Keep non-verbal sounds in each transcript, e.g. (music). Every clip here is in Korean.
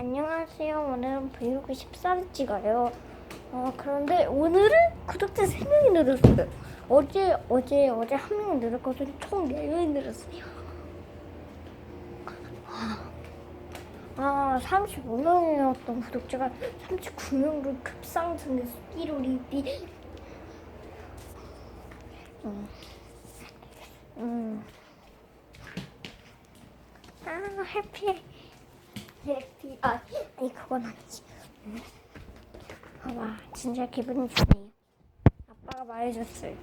안녕하세요. 오늘은 브이로그 14를 찍어요. 어, 그런데 오늘은 구독자 3명이 늘었어요. 어제, 어제, 어제 한 명이 늘었거든요. 총 4명이 늘었어요. 아, 35명이었던 구독자가 39명으로 급상승해서 1월 2일. 음. 음. 아, 해피. 해 피. 아, 아니, 그건 아니지. 음. 와, 진짜 기분이 좋네요. 아빠가 말해줬어요.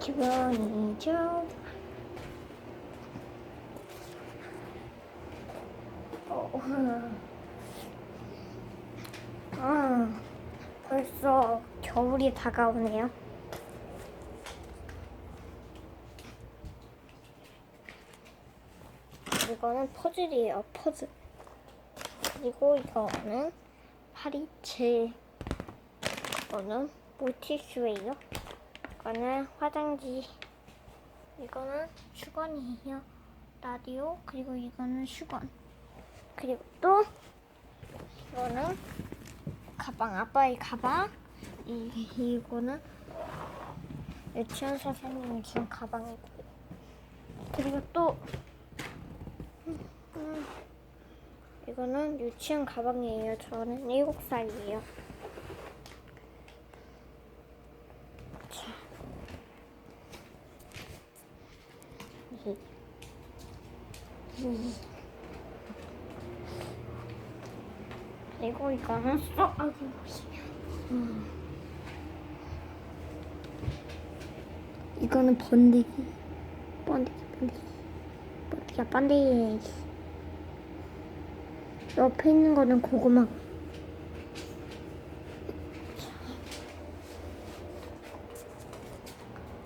기분이 좋아. 어, 아, 벌써 겨울이 다가오네요. 이거는 퍼즐이에요, 퍼즐. 그리고 이거는 파리채. 이거는 물티슈예요. 이거는 화장지. 이거는 수건이에요. 라디오. 그리고 이거는 수건. 그리고 또 이거는 가방. 아빠의 가방. 이, 이거는 유치원 선생님이 준 가방이고요. 그리고 또 음, 이거는 유치원 가방이에요. 저는 7살이에요. 자. 그리고 이거는 음. 이거는 번데기. 번데기, 번데기. 번데기야, 번데기. 옆에 있는 거는 고구마.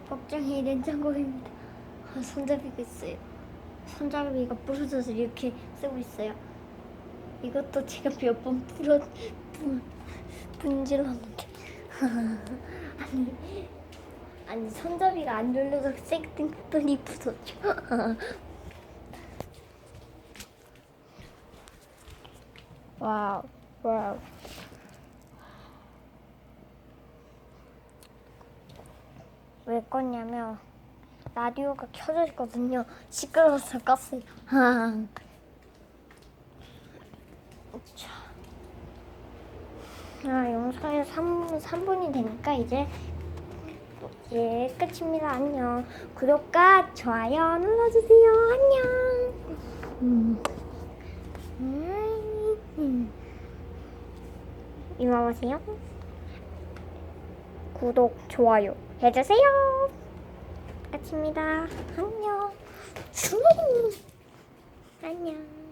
걱정이 냉장고입니다. 아, 손잡이가 있어요. 손잡이가 부러져서 이렇게 쓰고 있어요. 이것도 제가 몇 번 부러 분 분질렀는데 (laughs) 아니 아니 손잡이가 안 열려서 쌩땡더니 부서져. (laughs) 와우 와우. 왜 껐냐면 라디오가 켜져 있거든요. 시끄러워서 껐어요. (laughs) 자. 아, 영상이 3, 3분이 되니까 이제 이제 끝입니다. 안녕. 구독과 좋아요 눌러주세요. 안녕. 음. 음. 이모 보세요. 구독, 좋아요 해주세요. 끝입니다. 안녕. 안녕.